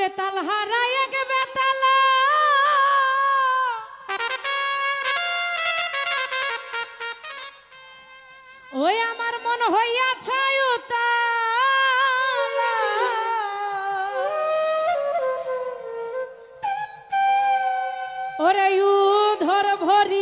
ওরে তাল হারাই এক বেতালা ওই আমার মন হইয়াছে উতালা। ওরে ধর ভরি